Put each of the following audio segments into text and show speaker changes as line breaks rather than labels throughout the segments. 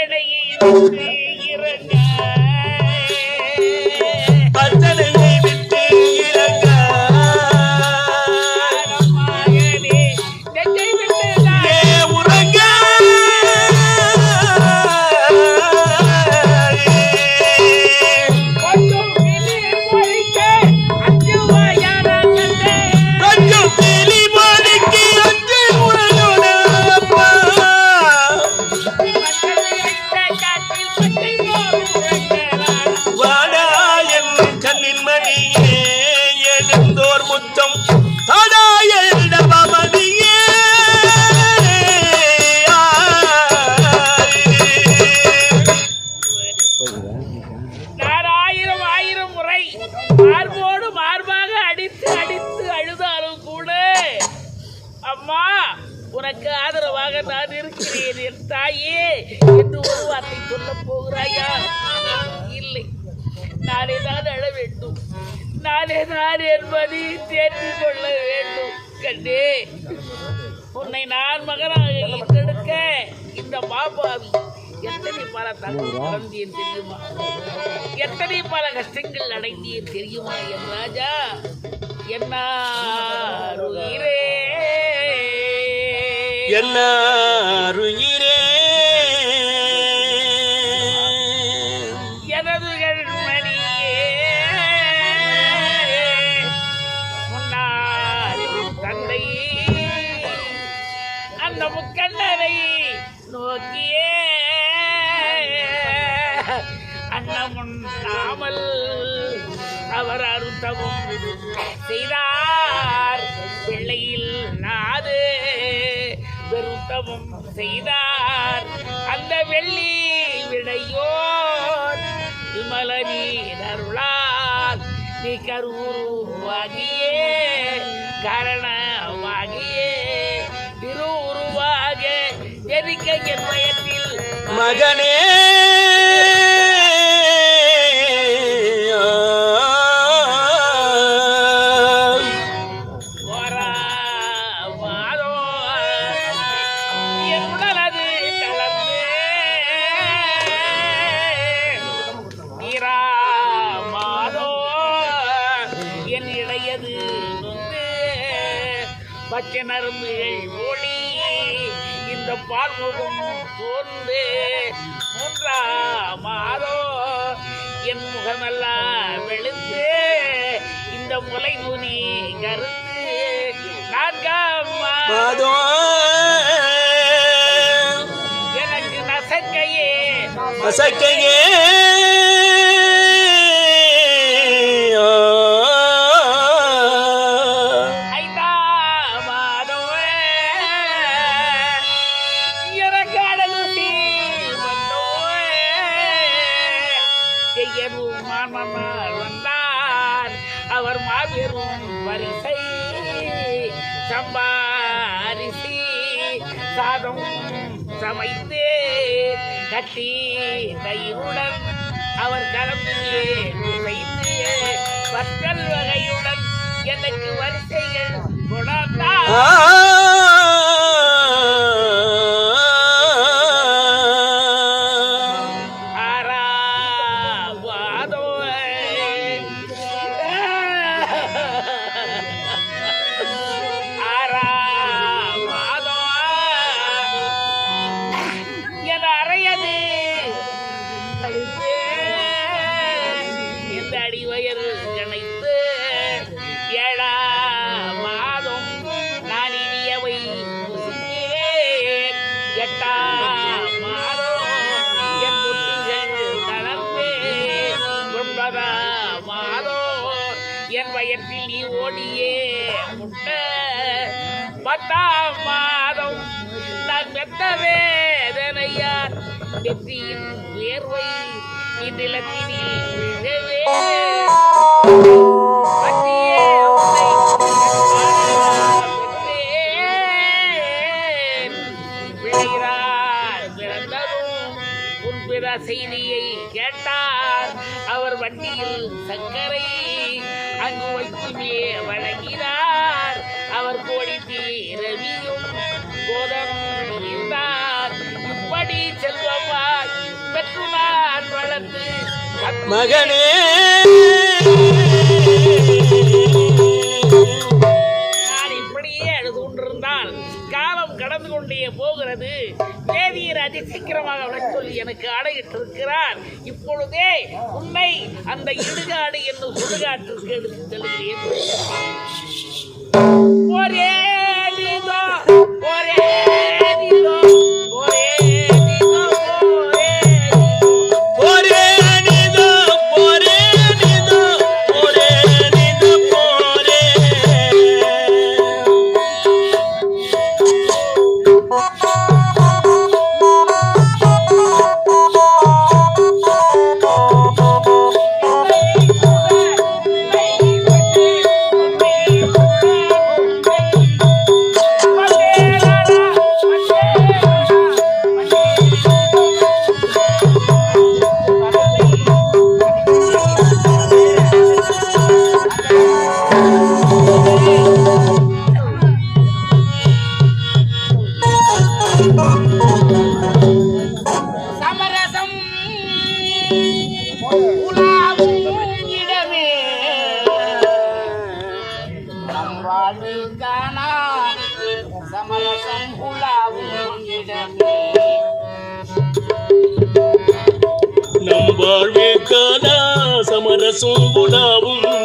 வஞ்சனையை இறங்க அம்மா உனக்கு ஆதரவாக நான் இருக்கிறேன் என் தாயே என்று ஒரு வார்த்தை சொல்ல போகிறாயா? இல்லை. நானே தான் அழ வேண்டும். நானே தான் என்பதை தேற்றிக் கொள்ள வேண்டும். கண்டே உன்னை நான் மகனாக ஈட்டெடுக்க இந்த பாபாவி எத்தனை பல கடந்தேன் தெரியுமா? எத்தனை பல கஷ்டங்கள் அடைந்தேன் தெரியுமா என் ராஜா? என்ன உயிரே
எல்லாருயிரே
முக்கண்ணரை நோக்கியே அன்னமுன் அவர் அருத்தமும் செய்தார். செய்தார். அந்த வெள்ளி விடையோர் விமலனி அருளால் நீ கருவாகியே காரணமாகியே திரு உருவாக எரிக்க என் பயத்தில்
மகனே!
பச்சை நரம்புகள் ஒளி பால்முகம் சோர்ந்து மூன்றாம் மாதோ என் முகமெல்லாம் வெளுத்து. இந்த முலை நுனி கருத்து. நான்காம்
மாதோ.
எனக்கு நசக்கையே.
அசக்கையே
செய்யரும் வந்தார் அவர் மாபெரும் வரிசை. சம்பாரிசி சாதம் சமைத்து கட்டி கையுடன் அவர் கலந்து வைத்து பத்தல் வகையுடன் எனக்கு வரிசைகள் கொடாத்த இந்த அடி வயறு கணைத்து ஏழாம் மாதம் நான் இனியவை எட்டா மாதம் என் முட்டுகள் தளர்ந்து ஒன்பதாம் மாதம் என் வயற்றில் நீ ஓடியே முட்ட. பத்தாம் மாதம் நான் மெத்த வேதனையார். வெற்றியின் உயர்வை இந்நிலத்தினில் விழவே பற்றியே விளைகிறார் பிறந்ததும் செய்தியை கேட்டார் அவர் வண்டியில் சங்கரை அங்கு வைத்துமே வழங்கினார்
மகனே.
நான் இப்படியே அழுது கொண்டிருந்தால் காலம் கடந்து கொண்டே போகிறது. தேதியர் அதிசீக்கிரமாக சொல்லி எனக்கு ஆடையிட்டிருக்கிறார் இப்பொழுதே உன்னை அந்த இடுகாடு என்னும் சுடுகாட்டிற்கு எடுத்து செல்கிறேன். ஒரே ஒரே
కాదా సమరసంబులా ఉంది?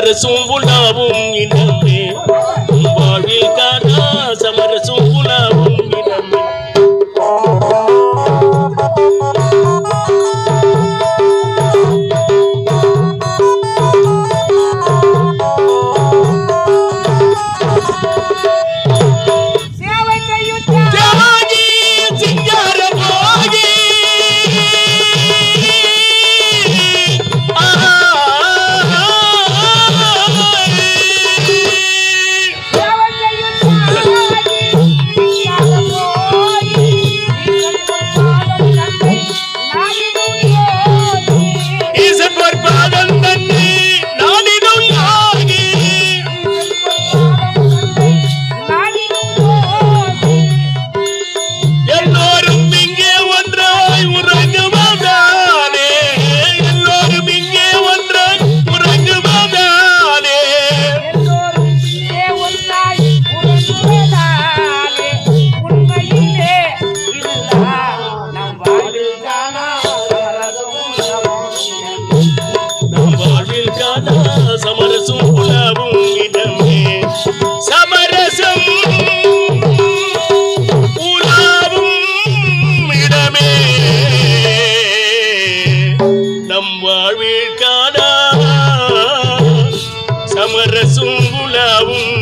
சமரசும் உலாவும் இடமே
నాడా సమరసుంబులా ఉంది